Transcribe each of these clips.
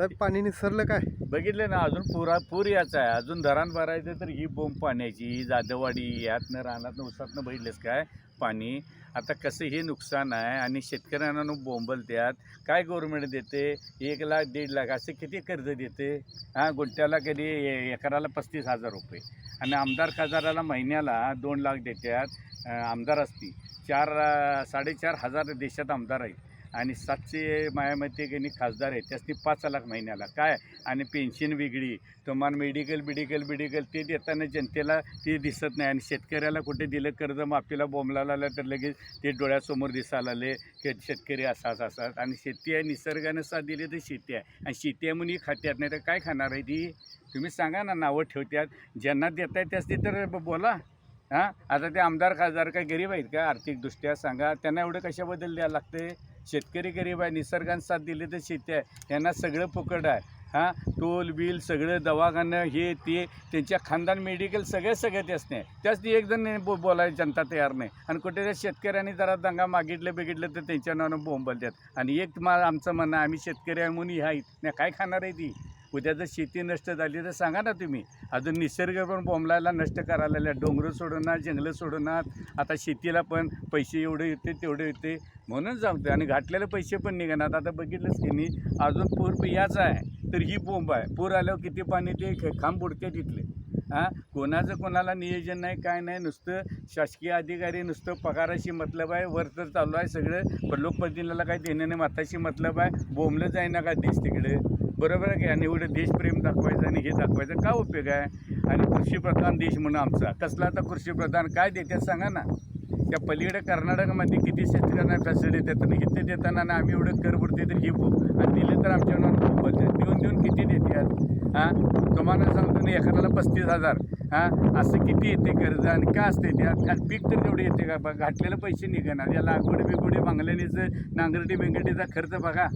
साहेब पाणी निसरलं काय? बघितलं ना अजून पुरा पूर याचा आहे. अजून धरण भरायचं तर ही बोंब पाण्याची ही जाधववाडी यातनं रानातनं उसातनं बघितलेस काय? पाणी. आता कसं हे नुकसान आहे आणि शेतकऱ्यांना नु बोंबलत्यात काय गव्हर्नमेंट देते? एक लाख दीड लाख असे किती कर्ज देते? हां गुंट्याला कधी ए- एकराला पस्तीस हजार रुपये. आणि आमदार खासदाराला महिन्याला दोन लाख देतात आमदार असती चार साडेचार हजार देशात आमदार आहेत. आणि सातशे मायामध्ये नाही खासदार आहेत त्यासनी पाच लाख महिन्याला. काय? आणि पेन्शन वेगळी. तुम्हाला मेडिकल बिडिकल बिडिकल ते देताना जनतेला ते दिसत नाही. आणि शेतकऱ्याला कुठे दिलं कर्ज माफीला बोंबलाला आलं तर लगेच ते डोळ्यासमोर दिसायला आले की शेतकरी असाच असाच आणि शेती आहे निसर्गानं साथ दिली तर शेती आहे. आणि शेती आहे म्हणून ही खात्यात नाही तर काय खाणार आहे ती? तुम्ही सांगा ना नावं ठेवत्यात. ज्यांना देत आहे त्याच तर ब- बोला. हां? आता ते आमदार खासदार काय गरीब आहेत का? आर्थिकदृष्ट्या सांगा. त्यांना एवढं कशाबद्दल द्यायला लागते शेतकरी गरीब आहे निसर्गाने साथ दिली तर शेती आहे. यांना सगळं फुकट आहे. हां? टोल बिल सगळं दवाखानं हे ते त्यांच्या खानदान मेडिकल सगळे सगळे त्याच नाही. त्याच ती एक जण बो बोलायला जनता तयार नाही. आणि कुठे त्या शेतकऱ्यांनी जरा दंगा मागितलं बिगितलं तर त्यांच्या नावानं बोंबलतात आणि एक मा आमचं म्हणणं आम्ही शेतकरी आहे म्हणून ह्या आहेत नाही काय खाणार आहे ती? उद्या जर शेती नष्ट झाली तर सांगा ना तुम्ही. अजून निसर्ग पण बोंबलायला नष्ट करायला लागल्या. डोंगरं सोडवणार जंगलं सोडणार आता शेतीला पण पैसे एवढे येते तेवढे येते. म्हणून जाऊ आणि घातलेले पैसे पण निघणार. आता बघितलंच की नाही अजून पूर याचा आहे. तर ही बोंब आहे. पूर आल्यावर किती पाणी ते खांब बुडते तिथले. हां? कोणाचं कोणाला नियोजन नाही काय नाही नुसतं शासकीय अधिकारी नुसतं पगाराशी मतलब आहे वर तर चालू आहे सगळं पण लोकप्रतिनिधीला काही देणं नाही माताशी मतलब आहे बोंबलं जाईना का देश तिकडे? बरोबर आहे की? आणि एवढं देशप्रेम दाखवायचं आणि हे दाखवायचं का उपयोग आहे? आणि कृषीप्रधान देश म्हणून आमचा कसला आता कृषीप्रधान काय देतात सांगा ना? त्या पलीकडे कर्नाटकमध्ये किती शेतकऱ्यांना फॅसिलिटी देतात आणि इथे देताना आणि आम्ही एवढं कर तर घेऊ आणि दिले तर आमच्या नावानं देऊन देऊन किती देतात हां? तुम्हाला सांगतो ना एखाद्याला पस्तीस हजार हां? असं किती येते कर्ज आणि का असते त्यात आणि पीक तर तेवढे येते का? बघा घातलेले पैसे निघणार. या लागवड बिगोडी मांगल्यानीचं नांगरटी बिंगरटीचा खर्च बघा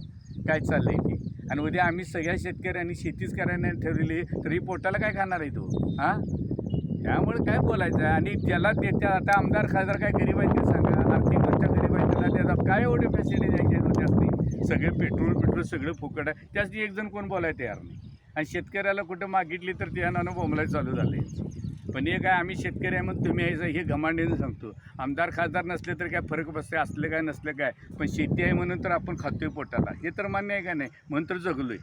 काय चाललं आहे ते आणि उद्या आम्ही सगळ्या शेतकऱ्यांनी शेतीच करायला ठरवली तरी पोटाला काय खाणार आहे तो? हां? त्यामुळे काय बोलायचं? आहे आणि ज्याला त्याच्या आता आमदार खासदार काय गरीब आहेत ते सांगा. आर्थिकदृष्ट्या गरीब आहेत त्याला त्याचा काय एवढे पैसे द्यायचे? सगळे पेट्रोल पेट्रोल सगळं फुकट आहे. त्यासाठी एक जण कोण बोलायला तयार नाही. आणि शेतकऱ्याला कुठं मागितली तर त्या नानं बोंबलाय चालू झाले. पण हे काय आम्ही शेतकरी आहे म्हणून तुम्ही यायचं हे गमांडीनं सांगतो. आमदार खासदार नसले तर काय फरक बसते असले काय नसले काय. पण शेती आहे म्हणून तर आपण खातोय पोटाला. हे तर मान्य आहे का नाही? म्हणून तर जगलोय.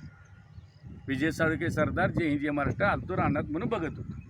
विजय साळुके सरदार जय हिंद जय महाराष्ट्र आलतो राहणार म्हणून बघत होतो.